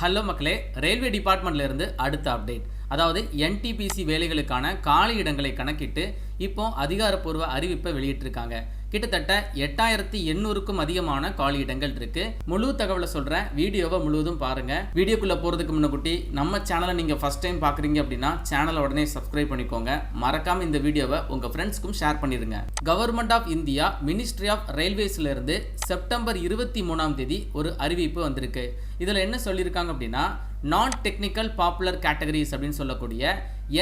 Hello மக்களே railway டிபார்ட்மெண்ட்ல இருந்து அடுத்த அப்டேட். அதாவது என்டிபிசி வேலைகளுக்கான காலி இடங்களை கணக்கிட்டு இப்போ அதிகாரப்பூர்வ அறிவிப்பை வெளியிட்டிருக்காங்க. கிட்டத்தட்ட எட்டாயிரத்தி எண்ணூறுக்கும் அதிகமான காலி இடங்கள் இருக்கு. முழு தகவலை சொல்றேன் வீடியோவை முழுவதும் பாருங்க. வீடியோக்குள்ள போறதுக்கு முன்னகுட்டி நம்ம சேனலை நீங்க ஃபர்ஸ்ட் டைம் பாக்குறீங்க அப்படின்னா சேனலை உடனே சப்ஸ்கிரைப் பண்ணிக்கோங்க. மறக்காம இந்த வீடியோவை உங்க ஃப்ரெண்ட்ஸ்க்கும் ஷேர் பண்ணிருங்க government of India ministry of ரயில்வேஸ்ல இருந்து செப்டம்பர் இருபத்தி மூணாம் தேதி ஒரு அறிவிப்பு வந்திருக்கு. இதுல என்ன சொல்லியிருக்காங்க அப்படின்னா நான் டெக்னிக்கல் பாப்புலர் கேட்டகரிஸ் அப்படின்னு சொல்லக்கூடிய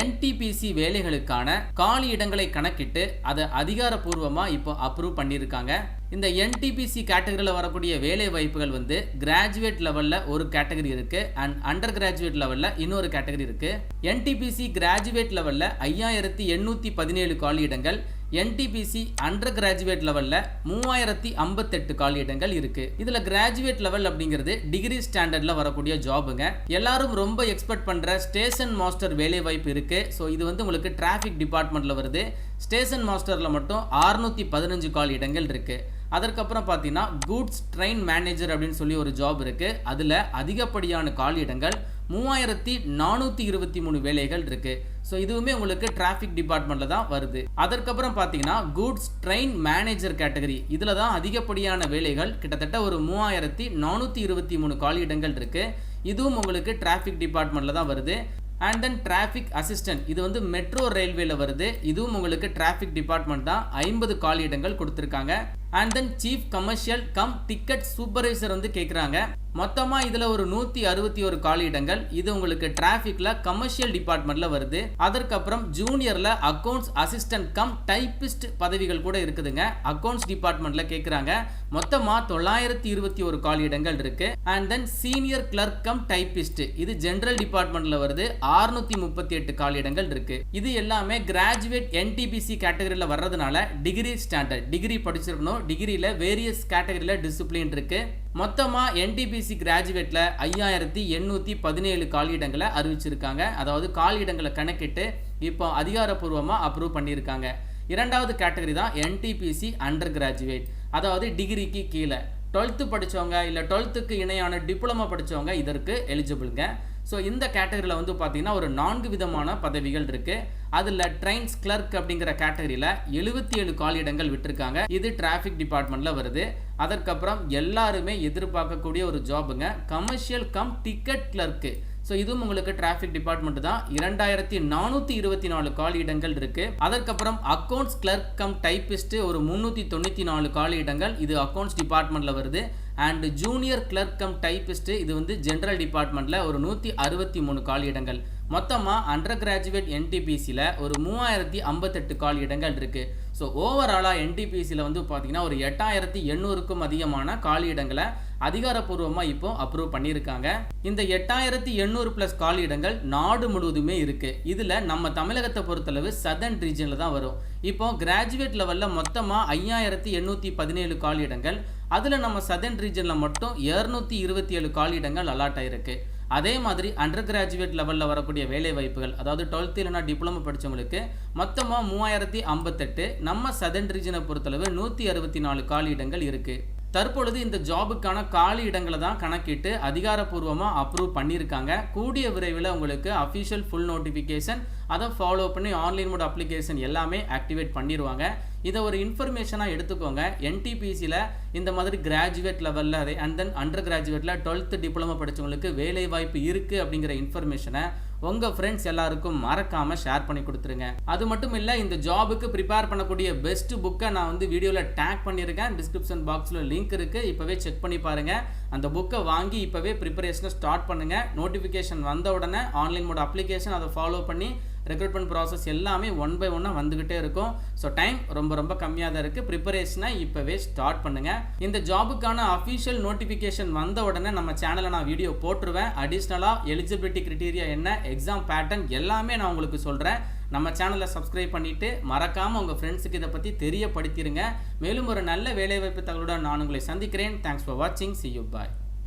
என்டிபிசி வேலைகளுக்கான காலி இடங்களை கணக்கிட்டு அதை அதிகாரப்பூர்வமாக இப்போ அப்ரூவ் பண்ணியிருக்காங்க. இந்த என்டிபிசி கேட்டகரியில் வரக்கூடிய வேலை வாய்ப்புகள் வந்து கிராஜுவேட் லெவலில் ஒரு கேட்டகரி இருக்கு அண்ட் அண்டர் கிராஜுவேட் லெவலில் இன்னொரு கேட்டகரி இருக்கு. என்டிபிசி கிராஜுவேட் லெவலில் ஐயாயிரத்தி எண்ணூற்றி பதினேழு காலி இடங்கள் என்டிபிசி அண்டர் கிராஜுவேட் லெவலில் மூவாயிரத்தி ஐம்பத்தெட்டு காலியிடங்கள் இடங்கள் இதில் கிராஜுவேட் லெவல் அப்படிங்கிறது டிகிரி ஸ்டாண்டர்டில் வரக்கூடிய ஜாபுங்க எல்லாரும் ரொம்ப எக்ஸ்பெக்ட் பண்ணுற ஸ்டேஷன் மாஸ்டர் வேலை வாய்ப்பு இருக்குது ஸோ இது வந்து உங்களுக்கு டிராஃபிக் டிபார்ட்மெண்ட்டில் வருது. ஸ்டேஷன் மாஸ்டரில் மட்டும் அறுநூற்றி பதினஞ்சு கால் இடங்கள் இருக்குது அதற்கப்புறம் பார்த்தீங்கன்னா கூட்ஸ் ட்ரெயின் மேனேஜர் அப்படின்னு சொல்லி ஒரு ஜாப் இருக்குது அதில் அதிகப்படியான கால் இடங்கள் மூவாயிரத்தி நானூற்றி இருபத்தி மூணு வேலைகள் இருக்கு. ஸோ இதுவுமே உங்களுக்கு டிராஃபிக் டிபார்ட்மெண்ட்டில் தான் வருது. அதற்கப்புறம் பார்த்தீங்கன்னா கூட்ஸ் ட்ரெயின் மேனேஜர் கேட்டகரி இதில் தான் அதிகப்படியான வேலைகள். கிட்டத்தட்ட ஒரு மூவாயிரத்தி நானூற்றி இருபத்தி மூணு காலியிடங்கள் இருக்கு. இதுவும் உங்களுக்கு டிராஃபிக் டிபார்ட்மெண்ட்டில் தான் வருது. அண்ட் தென் டிராஃபிக் அசிஸ்டன்ட் இது வந்து மெட்ரோ ரயில்வேல வருது. இதுவும் உங்களுக்கு டிராஃபிக் டிபார்ட்மெண்ட் தான் ஐம்பது காலியிடங்கள் கொடுத்துருக்காங்க. And then chief commercial cum ticket supervisor வந்து கேட்குறாங்க மொத்தமாக இதில் ஒரு நூற்றி அறுபத்தி ஒரு காலியிடங்கள். இது உங்களுக்கு டிராஃபிக்கில் கமர்ஷியல் டிபார்ட்மெண்ட்டில் வருது. அதற்கப்புறம் ஜூனியரில் அக்கௌண்ட்ஸ் அசிஸ்டன்ட் கம் டைப்பிஸ்ட் பதவிகள் கூட இருக்குதுங்க. அக்கௌண்ட்ஸ் டிபார்ட்மெண்ட்டில் கேட்குறாங்க மொத்தமாக தொள்ளாயிரத்தி இருபத்தி ஒரு காலியிடங்கள் இருக்குது and then senior clerk cum typist இது ஜென்ரல் டிபார்ட்மெண்ட்டில் வருது. ஆறுநூத்தி முப்பத்தி எட்டு காலியிடங்கள் இருக்குது இது எல்லாமே கிராஜுவேட் என்டிபிசி கேட்டகரியில் வர்றதுனால டிகிரி ஸ்டாண்டர்ட் டிகிரி படிச்சிருக்கணும் டிகிரியில் வேரியஸ் கேட்டகரியில் டிசிப்ளின் இருக்குது மொத்தமாக என்டிபிசி கிராஜுவேட்டில் ஐயாயிரத்தி எண்ணூற்றி பதினேழு காலியிடங்களை அறிவிச்சிருக்காங்க. அதாவது காலியிடங்களை கணக்கிட்டு இப்போ அதிகாரப்பூர்வமாக அப்ரூவ் பண்ணியிருக்காங்க. இரண்டாவது கேட்டகரி தான் என்டிபிசி அண்டர் கிராஜுவேட் அதாவது டிகிரிக்கு கீழே. டுவெல்த்து படித்தவங்க இல்லை டுவெல்த்துக்கு இணையான டிப்ளமோ படித்தவங்க இதற்கு எலிஜிபிளுங்க ஸோ இந்த கேட்டகரியில் வந்து பார்த்தீங்கன்னா ஒரு நான்கு விதமான பதவிகள் இருக்குது அதில் ட்ரெயின்ஸ் கிளர்க் அப்படிங்கிற கேட்டகரியில் எழுபத்தி ஏழு காலியிடங்கள் விட்டுருக்காங்க. இது டிராஃபிக் டிபார்ட்மெண்ட்டில் வருது. அதற்கப்புறம் எல்லாருமே எதிர்பார்க்கக்கூடிய ஒரு ஜாபுங்க commercial cum ticket clerk so இதுவும் உங்களுக்கு டிராஃபிக் டிபார்ட்மெண்ட் தான். இரண்டாயிரத்தி நானூற்றி இருபத்தி நாலு காலி இடங்கள் இருக்கு. அதற்கப்புறம் அக்கௌண்ட்ஸ் கிளர்க் கம் டைப்பிஸ்ட் ஒரு முந்நூற்றி தொண்ணூற்றி நாலு காலி இடங்கள். இது அக்கௌண்ட்ஸ் டிபார்ட்மெண்ட்டில் வருது. And junior clerk cum typist இது வந்து ஜென்ரல் டிபார்ட்மெண்ட்டில் ஒரு நூற்றி அறுபத்தி மூணு காலி இடங்கள். மொத்தமாக அண்டர் கிராஜுவேட் என்டிபிசியில் ஒரு மூவாயிரத்தி ஐம்பத்தெட்டு கால் இடங்கள் இருக்குது ஸோ ஓவராலாக என்டிபிசியில் வந்து பார்த்தீங்கன்னா ஒரு எட்டாயிரத்தி எண்ணூறுக்கும் அதிகமான காலி இடங்களை அதிகாரப்பூர்வமாக இப்போ அப்ரூவ் பண்ணியிருக்காங்க. இந்த எட்டாயிரத்தி எண்ணூறு ப்ளஸ் காலி இடங்கள் நாடு முழுவதுமே இருக்குது இதில் நம்ம தமிழகத்தை பொறுத்தளவு சதர்ன் ரீஜனில் தான் வரும். இப்போ கிராஜுவேட் லெவலில் மொத்தமாக ஐயாயிரத்தி எண்ணூற்றி பதினேழு காலி இடங்கள். அதில் நம்ம சதர்ன் ரீஜனில் மட்டும் இரநூத்தி இருபத்தி ஏழு காலி இடங்கள் அலாட் ஆயிருக்கு. அதே மாதிரி அண்டர் கிராஜுவேட் லெவலில் வரக்கூடிய வேலை வாய்ப்புகள் அதாவது டுவெல்த்து இல்லைனா டிப்ளமோ படித்தவங்களுக்கு மொத்தமாக மூவாயிரத்தி ஐம்பத்தெட்டு நம்ம சதன் ரீஜனை பொறுத்தளவு நூற்றி அறுபத்தி நாலு காலி இடங்கள் இருக்குது தற்பொழுது இந்த ஜாபுக்கான காலி இடங்களை தான் கணக்கிட்டு அதிகாரப்பூர்வமாக அப்ரூவ் பண்ணியிருக்காங்க. கூடிய விரைவில் உங்களுக்கு அஃபீஷியல் ஃபுல் நோட்டிஃபிகேஷன் அதை ஃபாலோ பண்ணி ஆன்லைன் மோட் அப்ளிகேஷன் எல்லாமே ஆக்டிவேட் பண்ணிடுவாங்க இதை ஒரு இன்ஃபர்மேஷனாக எடுத்துக்கோங்க. என்டிபிசியில் இந்த மாதிரி கிராஜுவேட் லெவலில் அதே அண்ட் தென் அண்டர் கிராஜுவேட்டில் டுவெல்த்து டிப்ளமோ படித்தவங்களுக்கு வேலை வாய்ப்பு இருக்குது அப்படிங்கிற இன்ஃபர்மேஷனை உங்கள் ஃப்ரெண்ட்ஸ் எல்லாருக்கும் மறக்காமல் ஷேர் பண்ணி கொடுத்துருங்க. அது மட்டும் இல்லை இந்த ஜாபுக்கு ப்ரிப்பேர் பண்ணக்கூடிய பெஸ்ட் புக்கை நான் வந்து வீடியோவில் டேக் பண்ணியிருக்கேன் டிஸ்கிரிப்ஷன் பாக்ஸில் லிங்க் இருக்குது இப்போவே செக் பண்ணி பாருங்கள் அந்த புக்கை வாங்கி இப்போவே ப்ரிப்பரேஷனை ஸ்டார்ட் பண்ணுங்கள் நோட்டிஃபிகேஷன் வந்த உடனே ஆன்லைன் மோட் அப்ளிகேஷன் அதை ஃபாலோ பண்ணி ரெக்ரூட்மெண்ட் ப்ராசஸ் எல்லாமே ஒன் பை ஒன்னாக வந்துக்கிட்டே இருக்கும். ஸோ டைம் ரொம்ப ரொம்ப கம்மியாக தான் இருக்குது ப்ரிப்பரேஷனை இப்போவே ஸ்டார்ட் பண்ணுங்கள் இந்த ஜாபுக்கான அஃபிஷியல் நோட்டிஃபிகேஷன் வந்த உடனே நம்ம சேனலில் நான் வீடியோ போட்டுருவேன். அடிஷ்னலாக எலிஜிபிலிட்டி கிரிட்டீரியா என்ன எக்ஸாம் பேட்டர்ன் எல்லாமே நான் உங்களுக்கு சொல்கிறேன் நம்ம சேனலை சப்ஸ்கிரைப் பண்ணிவிட்டு மறக்காமல் உங்கள் ஃப்ரெண்ட்ஸுக்கு இதை பற்றி தெரியப்படுத்திடுங்க மேலும் ஒரு நல்ல வேலைவாய்ப்பு தகவலுடன் நான் உங்களை சந்திக்கிறேன். தேங்க்ஸ் ஃபார் வாட்சிங் சி யூ பாய்